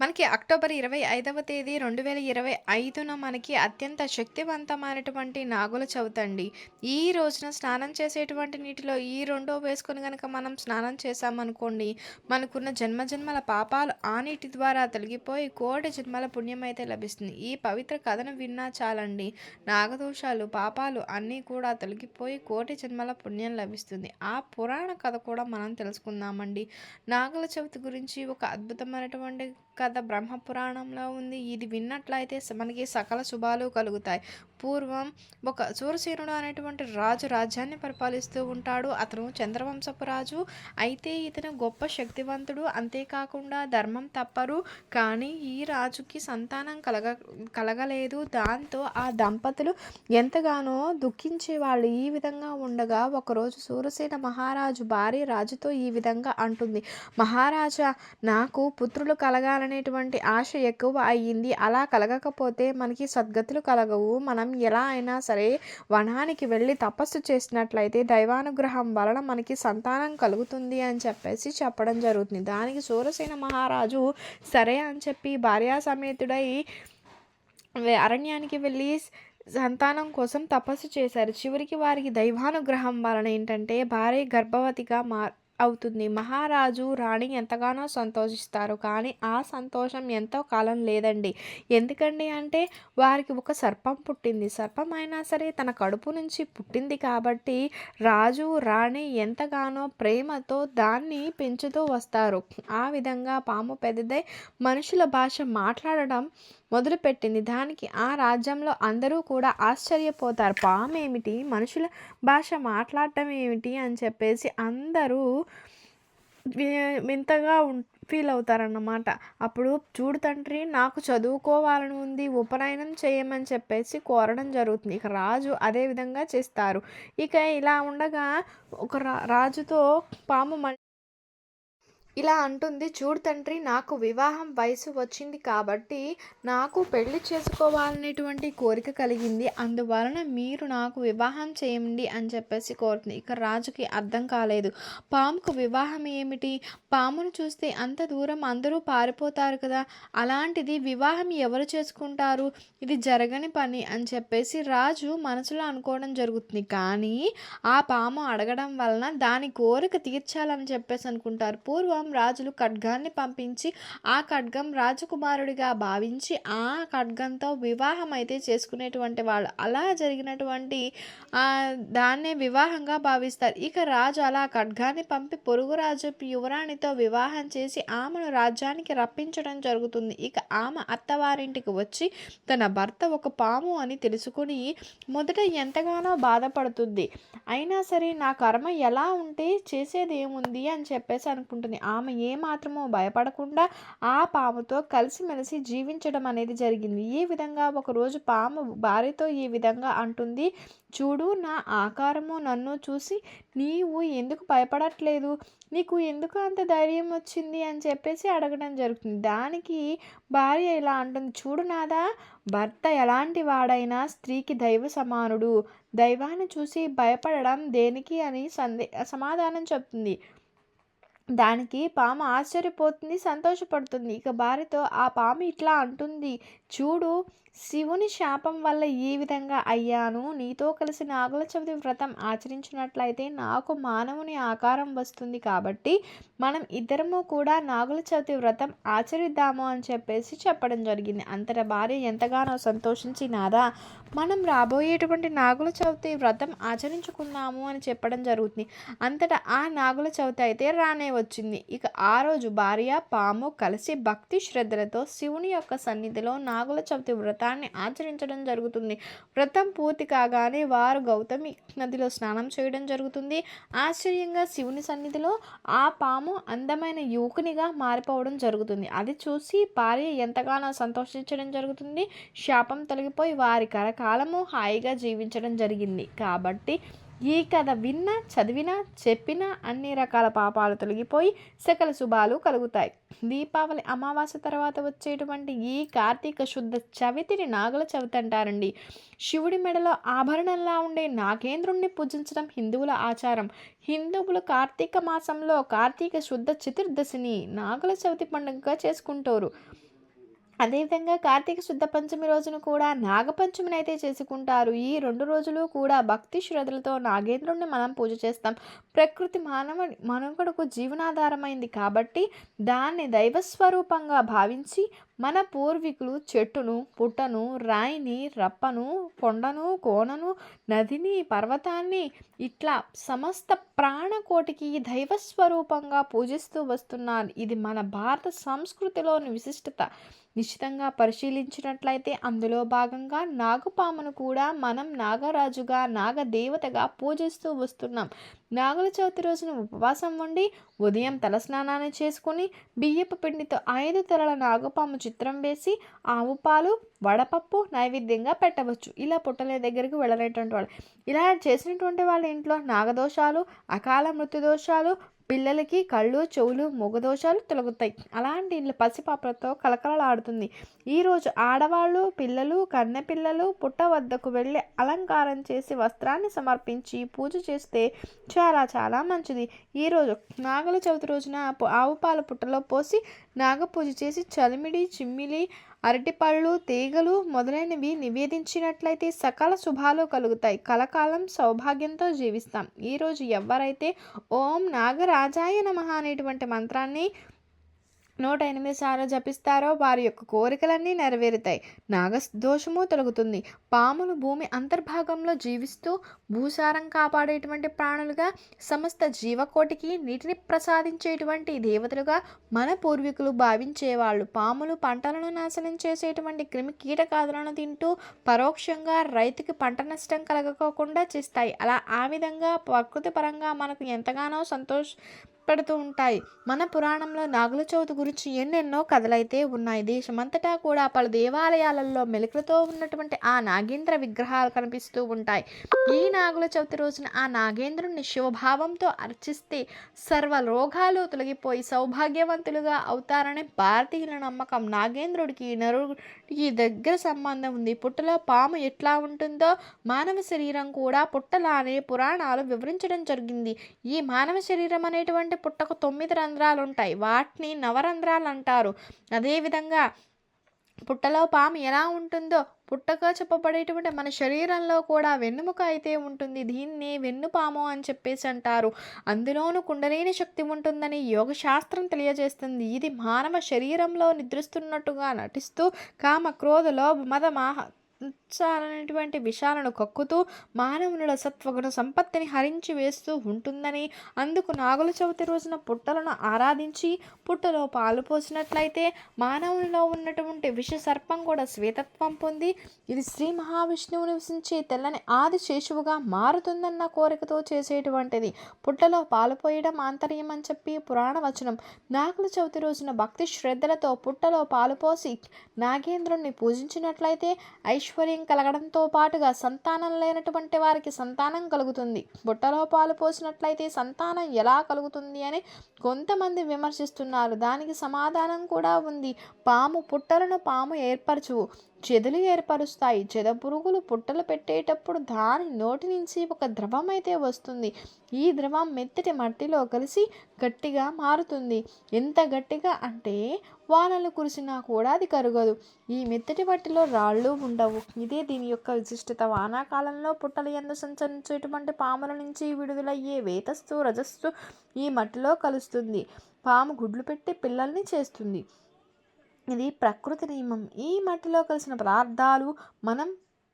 మనకి అక్టోబర్ ఇరవై ఐదవ తేదీ రెండు వేల ఇరవై ఐదున మనకి అత్యంత శక్తివంతమైనటువంటి నాగుల చవితండి. ఈ రోజున స్నానం చేసేటువంటి నీటిలో ఈ రెండో వేసుకొని కనుక మనం స్నానం చేసామనుకోండి మనకున్న జన్మజన్మల పాపాలు ఆ నీటి ద్వారా తొలగిపోయి కోటి జన్మల పుణ్యం అయితే లభిస్తుంది. ఈ పవిత్ర కథను విన్నా చాలండి. నాగదోషాలు పాపాలు అన్నీ కూడా తొలగిపోయి కోటి జన్మల పుణ్యం లభిస్తుంది. ఆ పురాణ కథ కూడా మనం తెలుసుకుందామండి. నాగుల చవితి గురించి ఒక అద్భుతమైనటువంటి కథ బ్రహ్మ పురాణంలో ఉంది. ఇది విన్నట్లయితే మనకి సకల శుభాలు కలుగుతాయి. పూర్వం ఒక సూరసేనుడు అనేటువంటి రాజు రాజ్యాన్ని పరిపాలిస్తూ ఉంటాడు. అతను చంద్రవంశపు రాజు. అయితే ఇతను గొప్ప శక్తివంతుడు. అంతేకాకుండా ధర్మం తప్పరు. కానీ ఈ రాజుకి సంతానం కలగ కలగలేదు. దాంతో ఆ దంపతులు ఎంతగానో దుఃఖించేవాళ్ళు ఈ విధంగా ఉండగా ఒకరోజు సూరసేన మహారాజు భార్య రాజుతో ఈ విధంగా అంటుంది. మహారాజా నాకు పుత్రులు కలగాలని కలగాలనేటువంటి ఆశ ఎక్కువ అయ్యింది. అలా కలగకపోతే మనకి సద్గతులు కలగవు. మనం ఎలా అయినా సరే వనానికి వెళ్ళి తపస్సు చేసినట్లయితే దైవానుగ్రహం వలన మనకి సంతానం కలుగుతుంది అని చెప్పేసి చెప్పడం జరుగుతుంది. దానికి సూరసేన మహారాజు సరే అని చెప్పి భార్యా సమేతుడై అరణ్యానికి వెళ్ళి సంతానం కోసం తపస్సు చేశారు. చివరికి వారికి దైవానుగ్రహం వలన ఏంటంటే భార్య గర్భవతిగా మా అవుతుంది. మహారాజు రాణి ఎంతగానో సంతోషిస్తారు. కానీ ఆ సంతోషం ఎంతో కాలం లేదండి. ఎందుకండి అంటే వారికి ఒక సర్పం పుట్టింది. సర్పం అయినా సరే తన కడుపు నుంచి పుట్టింది కాబట్టి రాజు రాణి ఎంతగానో ప్రేమతో దాన్ని పెంచుతూ వస్తారు. ఆ విధంగా పాము పెద్దదై మనుషుల భాష మాట్లాడడం మొదలుపెట్టింది. దానికి ఆ రాజ్యంలో అందరూ కూడా ఆశ్చర్యపోతారు. పాము ఏమిటి? మనుషుల భాష మాట్లాడటం ఏమిటి? అని చెప్పేసి అందరూ వింతగా ఫీల్ అవుతారన్నమాట. అప్పుడు చూడు తండ్రి నాకు చదువుకోవాలని ఉంది ఉపనయనం చేయమని చెప్పేసి కోరడం జరుగుతుంది. ఇక రాజు అదే విధంగా చేస్తారు. ఇక ఇలా ఉండగా ఒక రా- రాజుతో పాము మళ్ళీ ఇలా అంటుంది చూడు తండ్రి నాకు వివాహం వయసు వచ్చింది కాబట్టి నాకు పెళ్ళి చేసుకోవాలనేటువంటి కోరిక కలిగింది. అందువలన మీరు నాకు వివాహం చేయండి అని చెప్పేసి కోరుతుంది. ఇక రాజుకి అర్థం కాలేదు. పాముకు వివాహం ఏమిటి? పామును చూస్తే అంత దూరం అందరూ పారిపోతారు కదా. అలాంటిది వివాహం ఎవరు చేసుకుంటారు? ఇది జరగని పని అని చెప్పేసి రాజు మనసులో అనుకోవడం జరుగుతుంది. కానీ ఆ పాము అడగడం వలన దాని కోరిక తీర్చాలని చెప్పేసి అనుకుంటారు. పూర్వం రాజులు ఖడ్గాన్ని పంపించి ఆ ఖడ్గం రాజకుమారుడిగా భావించి ఆ ఖడ్గంతో వివాహం అయితే చేసుకునేటువంటి వాళ్ళు. అలా జరిగినటువంటి దాన్నే వివాహంగా భావిస్తారు. ఇక రాజు అలా ఖడ్గాన్ని పంపి పొరుగు రాజు యువరాణితో వివాహం చేసి ఆమెను రాజ్యానికి రప్పించడం జరుగుతుంది. ఇక ఆమె అత్తవారింటికి వచ్చి తన భర్త ఒక పాము అని తెలుసుకుని మొదట ఎంతగానో బాధపడుతుంది. అయినా సరే నా కర్మ ఎలా ఉంటే చేసేది ఏముంది అని చెప్పేసి అనుకుంటుంది. ఆమె ఏమాత్రమో భయపడకుండా ఆ పాముతో కలిసిమెలిసి జీవించడం అనేది జరిగింది. ఈ విధంగా ఒకరోజు పాము భార్యతో ఈ విధంగా అంటుంది చూడు నా ఆకారము నన్ను చూసి నీవు ఎందుకు భయపడట్లేదు? నీకు ఎందుకు అంత ధైర్యం వచ్చింది అని చెప్పేసి అడగడం జరుగుతుంది. దానికి భార్య ఇలా అంటుంది చూడు నాదా భర్త ఎలాంటి వాడైనా స్త్రీకి దైవ సమానుడు. దైవాన్ని చూసి భయపడడం దేనికి? అని సందే సమాధానం చెప్తుంది. దానికి పాము ఆశ్చర్యపోతుంది సంతోషపడుతుంది. ఇక భార్యతో ఆ పాము ఇట్లా అంటుంది చూడు శివుని శాపం వల్ల ఈ విధంగా అయ్యాను. నీతో కలిసి నాగుల చవితి వ్రతం ఆచరించినట్లయితే నాకు మానవుని ఆకారం వస్తుంది కాబట్టి మనం ఇద్దరము కూడా నాగుల చవితి వ్రతం ఆచరిద్దాము అని చెప్పేసి చెప్పడం జరిగింది. అంతట భార్య ఎంతగానో సంతోషించి నాదా మనం రాబోయేటువంటి నాగుల చవితి వ్రతం ఆచరించుకుందాము అని చెప్పడం జరుగుతుంది. అంతటా ఆ నాగుల చవితి అయితే రానే వచ్చింది. ఇక ఆ రోజు భార్య పాము కలిసి భక్తి శ్రద్ధలతో శివుని యొక్క సన్నిధిలో నాగుల చవితి వ్రతాన్ని ఆచరించడం జరుగుతుంది. వ్రతం పూర్తి కాగానే వారు గౌతమి నదిలో స్నానం చేయడం జరుగుతుంది. ఆశ్చర్యంగా శివుని సన్నిధిలో ఆ పాము అందమైన యువకునిగా మారిపోవడం జరుగుతుంది. అది చూసి భార్య ఎంతగానో సంతోషించడం జరుగుతుంది. శాపం తొలగిపోయి వారి కరకాలము హాయిగా జీవించడం జరిగింది. కాబట్టి ఈ కథ విన్నా చదివినా చెప్పినా అన్ని రకాల పాపాలు తొలగిపోయి సకల శుభాలు కలుగుతాయి. దీపావళి అమావాస్య తర్వాత వచ్చేటువంటి ఈ కార్తీక శుద్ధ చవితిని నాగుల చవితి అంటారండి. శివుడి మెడలో ఆభరణంలా ఉండే నాగేంద్రుణ్ణి పూజించడం హిందువుల ఆచారం. హిందువులు కార్తీక మాసంలో కార్తీక శుద్ధ చతుర్దశిని నాగుల చవితి పండుగగా చేసుకుంటారు. అదేవిధంగా కార్తీక శుద్ధ పంచమి రోజున కూడా నాగపంచమిని అయితే చేసుకుంటారు. ఈ రెండు రోజులు కూడా భక్తి శ్రద్ధలతో నాగేంద్రుడిని మనం పూజ చేస్తాం. ప్రకృతి మానవ మనుగడకు జీవనాధారమైంది కాబట్టి దాన్ని దైవస్వరూపంగా భావించి మన పూర్వీకులు చెట్టును పుట్టను రాయిని రప్పను కొండను కోనను నదిని పర్వతాన్ని ఇట్లా సమస్త ప్రాణకోటికి దైవస్వరూపంగా పూజిస్తూ వస్తున్నారు. ఇది మన భారత సంస్కృతిలోని విశిష్టత. నిశ్చితంగా పరిశీలించినట్లయితే అందులో భాగంగా నాగపామును కూడా మనం నాగరాజుగా నాగదేవతగా పూజిస్తూ వస్తున్నాం. నాగుల చవితి రోజున ఉపవాసం ఉండి ఉదయం తలస్నానాన్ని చేసుకుని బియ్యపు పిండితో ఐదు తలల నాగపాము చిత్రం వేసి ఆవు పాలు వడపప్పు నైవేద్యంగా పెట్టవచ్చు. ఇలా పుట్టలే దగ్గరికి వెళ్ళలేటువంటి వాళ్ళు. ఇలా చేసినటువంటి వాళ్ళ ఇంట్లో నాగదోషాలు అకాల మృత్యు దోషాలు పిల్లలకి కళ్ళు చెవులు మొగదోషాలు తొలగుతాయి. అలాంటి ఇల్లు పసిపాపలతో కలకలలాడుతుంది ఈరోజు ఆడవాళ్ళు పిల్లలు కన్నెపిల్లలు పుట్ట వద్దకు వెళ్ళి అలంకారం చేసి వస్త్రాన్ని సమర్పించి పూజ చేస్తే చాలా చాలా మంచిది. ఈరోజు నాగల చవితి రోజున ఆవు పాల పుట్టలో పోసి నాగపూజ చేసి చలిమిడి చిమ్మిలి అరటిపళ్ళు తీగలు మొదలైనవి నివేదించినట్లయితే సకల శుభాలు కలుగుతాయి. కలకాలం సౌభాగ్యంతో జీవిస్తాం. ఈరోజు ఎవరైతే ఓం నాగరాజాయ నమ అనేటువంటి మంత్రాన్ని నూట ఎనిమిది సార్లు జపిస్తారో వారి యొక్క కోరికలన్నీ నెరవేరుతాయి. నాగదోషము తొలగుతుంది. పాములు భూమి అంతర్భాగంలో జీవిస్తూ భూసారం కాపాడేటువంటి ప్రాణులుగా సమస్త జీవకోటికి నీటిని ప్రసాదించేటువంటి దేవతలుగా మన పూర్వీకులు భావించేవాళ్ళు. పాములు పంటలను నాశనం చేసేటువంటి క్రిమి కీటకాదులను తింటూ పరోక్షంగా రైతుకి పంట నష్టం కలగకోకుండా చేస్తాయి. అలా ఆ విధంగా ప్రకృతి పరంగా మనకు ఎంతగానో సంతోష పెడుతూ ఉంటాయి. మన పురాణంలో నాగుల చవితి గురించి ఎన్నెన్నో కథలైతే ఉన్నాయి. దేశమంతటా కూడా పలు దేవాలయాలలో మెలుకలతో ఉన్నటువంటి ఆ నాగేంద్ర విగ్రహాలు కనిపిస్తూ ఉంటాయి. ఈ నాగుల చవితి రోజున ఆ నాగేంద్రుని శివభావంతో అర్చిస్తే సర్వ రోగాలు తొలగిపోయి సౌభాగ్యవంతులుగా అవుతారని భారతీయుల నమ్మకం నాగేంద్రుడికి నరు ఈ దగ్గర సంబంధం ఉంది. పుట్టలో పాము ఎట్లా ఉంటుందో మానవ శరీరం కూడా పుట్టలానే పురాణాలు వివరించడం జరిగింది. ఈ మానవ శరీరం అనేటువంటి పుట్టకు తొమ్మిది రంధ్రాలు ఉంటాయి వాటిని నవరంధ్రాలు అంటారు. అదేవిధంగా పుట్టలో పాము ఎలా ఉంటుందో పుట్టగా చెప్పబడేటువంటి మన శరీరంలో కూడా వెన్నుముక అయితే ఉంటుంది. దీన్ని వెన్నుపాము అని చెప్పేసి అంటారు. అందులోనూ కుండలేని శక్తి ఉంటుందని యోగ శాస్త్రం తెలియజేస్తుంది. ఇది మానవ శరీరంలో నిద్రిస్తున్నట్టుగా నటిస్తూ కామ క్రోధ లోభ మద మాహ అనేటువంటి విషాలను కక్కుతూ మానవునుల సత్వగుణ సంపత్తిని హరించి వేస్తూ ఉంటుందని అందుకు నాగుల చవితి రోజున పుట్టలను ఆరాధించి పుట్టలో పాలు పోసినట్లయితే మానవునిలో ఉన్నటువంటి విష సర్పం కూడా శ్వేతత్వం పొంది ఇది శ్రీ మహావిష్ణువు నివసించే తెల్లని ఆది శేషువుగా మారుతుందన్న కోరికతో చేసేటువంటిది. పుట్టలో పాలు పోయడం ఆంతర్యం అని చెప్పి పురాణ వచనం. నాగుల చవితి రోజున భక్తి శ్రద్ధలతో పుట్టలో పాలు పోసి నాగేంద్రుణ్ణి పూజించినట్లయితే ఐశ్వర్య కలగడంతో పాటుగా సంతానం లేనటువంటి వారికి సంతానం కలుగుతుంది. బుట్టలో పాలు పోసినట్లయితే సంతానం ఎలా కలుగుతుంది అని కొంతమంది విమర్శిస్తున్నారు. దానికి సమాధానం కూడా ఉంది. పాము పుట్టలను పాము ఏర్పరచువు. చెదులు ఏర్పరుస్తాయి. చెద పురుగులు పుట్టలు పెట్టేటప్పుడు దాని నోటి నుంచి ఒక ద్రవం అయితే వస్తుంది. ఈ ద్రవం మెత్తటి మట్టిలో కలిసి గట్టిగా మారుతుంది. ఎంత గట్టిగా అంటే వానలు కురిసినా కూడా అది కరగదు. ఈ మెత్తటి మట్టిలో రాళ్ళు ఉండవు. ఇదే దీని యొక్క విశిష్టత. వానాకాలంలో పుట్టలు ఎందు సంచరించేటువంటి పాముల నుంచి విడుదలయ్యే వేతస్సు రజస్సు ఈ మట్టిలో కలుస్తుంది. పాము గుడ్లు పెట్టి పిల్లల్ని చేస్తుంది. ఇది ప్రకృతి నియమం. ఈ మట్టిలో కలిసిన పదార్థాలు మనం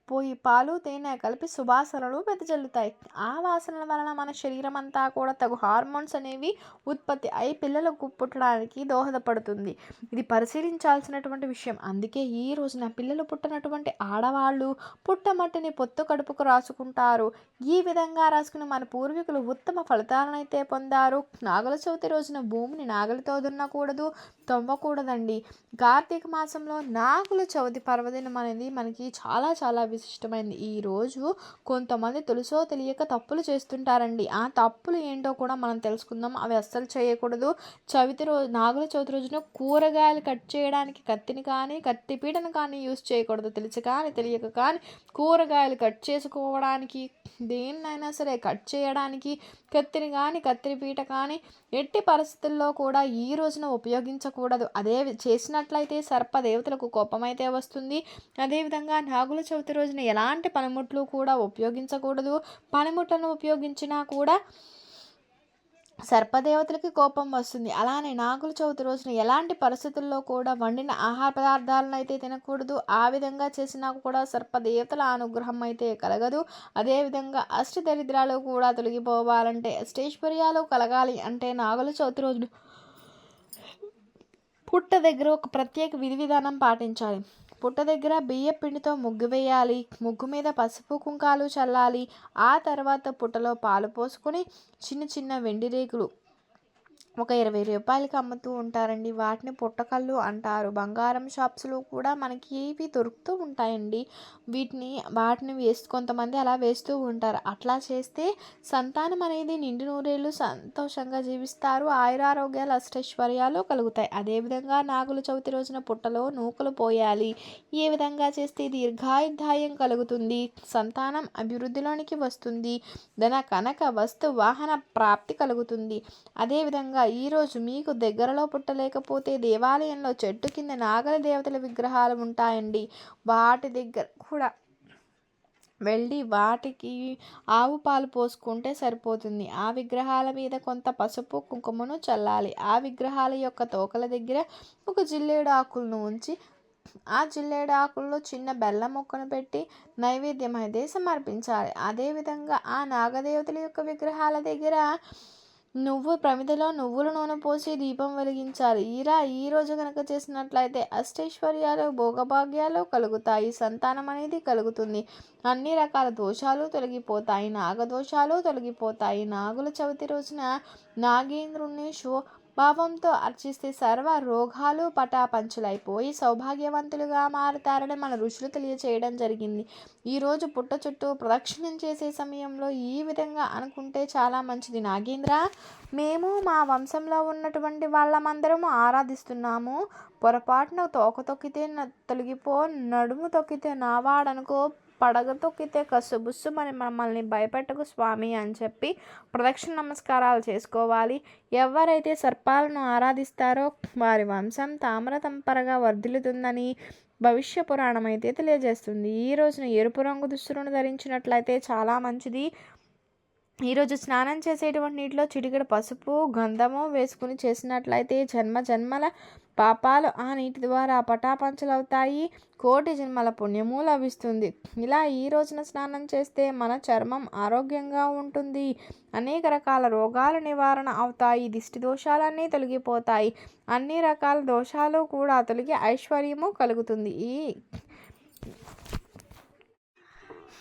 పోయి పాలు తేనె కలిపి సువాసనలు వెదజల్లుతాయి. ఆ వాసనల వలన మన శరీరం అంతా కూడా తగు హార్మోన్స్ అనేవి ఉత్పత్తి అయి పిల్లలకు పుట్టడానికి దోహదపడుతుంది. ఇది పరిశీలించాల్సినటువంటి విషయం. అందుకే ఈ రోజున పిల్లలు పుట్టినటువంటి ఆడవాళ్ళు పుట్టమట్టిని పొత్తు కడుపుకు రాసుకుంటారు. ఈ విధంగా రాసుకుని మన పూర్వీకులు ఉత్తమ ఫలితాలను అయితే పొందారు. నాగల చవితి రోజున భూమిని నాగలితో దున్నకూడదు తొమ్మకూడదండి కార్తీక మాసంలో నాగుల చవితి పర్వదినం అనేది మనకి చాలా చాలా విశిష్టమైనది ఈరోజు కొంతమంది తెలుసో తెలియక తప్పులు చేస్తుంటారండి. ఆ తప్పులు ఏంటో కూడా మనం తెలుసుకుందాం. అవి అస్సలు చేయకూడదు. చవితి రోజు నాగుల చవితి రోజున కూరగాయలు కట్ చేయడానికి కత్తిని కానీ కత్తి పీటను కానీ యూస్ చేయకూడదు. తెలిసి కానీ తెలియక కానీ కూరగాయలు కట్ చేసుకోవడానికి దేన్నైనా సరే కట్ చేయడానికి కత్తిని కానీ కత్తిరి పీట కానీ ఎట్టి పరిస్థితుల్లో కూడా ఈ రోజున ఉపయోగించకూడదు. అదే చేసినట్లయితే సర్ప దేవతలకు కోపమైతే వస్తుంది. అదేవిధంగా నాగుల చవితి రోజున ఎలాంటి పనిముట్లు కూడా ఉపయోగించకూడదు. పనిముట్లను ఉపయోగించినా కూడా సర్పదేవతలకి కోపం వస్తుంది. అలానే నాగుల చవితి రోజున ఎలాంటి పరిస్థితుల్లో కూడా వండిన ఆహార పదార్థాలను అయితే తినకూడదు. ఆ విధంగా చేసినా కూడా సర్పదేవతల అనుగ్రహం అయితే కలగదు. అదేవిధంగా అష్టదరిద్రాలు కూడా తొలగిపోవాలంటే అష్టైశ్వర్యాలు కలగాలి అంటే నాగుల చవితి రోజున పుట్ట దగ్గర ఒక ప్రత్యేక విధి విధానం పాటించాలి. పుట్ట దగ్గర బియ్య పిండితో ముగ్గు వేయాలి. ముగ్గు మీద పసుపు కుంకాలు చల్లాలి. ఆ తర్వాత పుట్టలో పాలు పోసుకొని చిన్న చిన్న వెండి రేకులు ఒక ఇరవై రూపాయలకి అమ్ముతూ ఉంటారండి. వాటిని పుట్టకళ్ళు అంటారు. బంగారం షాప్స్లో కూడా మనకి ఇవి దొరుకుతూ ఉంటాయండి? వీటిని వాటిని వేస్తూ కొంతమంది అలా వేస్తూ ఉంటారు. అట్లా చేస్తే సంతానం అనేది నిండు నూరేళ్ళు సంతోషంగా జీవిస్తారు. ఆయురారోగ్యాలు అష్టైశ్వర్యాలు కలుగుతాయి. అదేవిధంగా నాగుల చవితి రోజున పుట్టలో నూకలు పోయాలి. ఏ విధంగా చేస్తే దీర్ఘాయుధాయం కలుగుతుంది? సంతానం అభివృద్ధిలోనికి వస్తుంది. ధన కనక వస్తు వాహన ప్రాప్తి కలుగుతుంది. అదేవిధంగా ఈరోజు మీకు దగ్గరలో పుట్టలేకపోతే దేవాలయంలో చెట్టు కింద నాగల దేవతల విగ్రహాలు ఉంటాయండి. వాటి దగ్గర కూడా వెళ్ళి వాటికి ఆవు పాలు పోసుకుంటే సరిపోతుంది. ఆ విగ్రహాల మీద కొంత పసుపు కుంకుమను చల్లాలి. ఆ విగ్రహాల యొక్క తోకల దగ్గర ఒక జిల్లేడు ఆకులను ఉంచి ఆ జిల్లేడు ఆకుల్లో చిన్న బెల్లం మొక్కను పెట్టి నైవేద్యం అయితే సమర్పించాలి. అదేవిధంగా ఆ నాగదేవతల యొక్క విగ్రహాల దగ్గర నువ్వు ప్రమిదలో నువ్వుల నూనె పోసి దీపం వెలిగించాలి. ఈరా ఈ రోజు కనుక చేసినట్లయితే అష్టైశ్వర్యాలు భోగభాగ్యాలు కలుగుతాయి. సంతానం అనేది కలుగుతుంది. అన్ని రకాల దోషాలు తొలగిపోతాయి. నాగదోషాలు తొలగిపోతాయి. నాగుల చవితి రోజున నాగేంద్రుణ్ణి శో భావంతో అర్చిస్తే సర్వ రోగాలు పటాపంచులైపోయి సౌభాగ్యవంతులుగా మారుతారని మన ఋషులు తెలియచేయడం జరిగింది. ఈరోజు పుట్ట చుట్టూ ప్రదక్షిణం చేసే సమయంలో ఈ విధంగా అనుకుంటే చాలా మంచిది. నాగేంద్ర మేము మా వంశంలో ఉన్నటువంటి వాళ్ళమందరము ఆరాధిస్తున్నాము. పొరపాటున తోక తొక్కితే తొలగిపో నడుము తొక్కితే నావాడనుకో పడగ తొక్కితే కసుబుస్సు మరి మమ్మల్ని భయపెట్టకు స్వామి అని చెప్పి ప్రదక్షిణ నమస్కారాలు చేసుకోవాలి. ఎవరైతే సర్పాలను ఆరాధిస్తారో వారి వంశం తామ్రతంపరగా వర్ధిల్లుతుందని భవిష్య పురాణం అయితే తెలియజేస్తుంది. ఈ రోజున ఎరుపు రంగు దుస్తులను ధరించినట్లయితే చాలా మంచిది. ఈరోజు స్నానం చేసేటువంటి నీటిలో చిటికెడు పసుపు గంధము వేసుకుని చేసినట్లయితే జన్మ జన్మల పాపాలు ఆ నీటి ద్వారా పటాపంచలవుతాయి. కోటి జన్మల పుణ్యము లభిస్తుంది. ఇలా ఈ రోజున స్నానం చేస్తే మన చర్మం ఆరోగ్యంగా ఉంటుంది. అనేక రకాల రోగాలు నివారణ అవుతాయి. దిష్టి దోషాలన్నీ తొలగిపోతాయి. అన్ని రకాల దోషాలు కూడా తొలగి ఐశ్వర్యము కలుగుతుంది. ఈ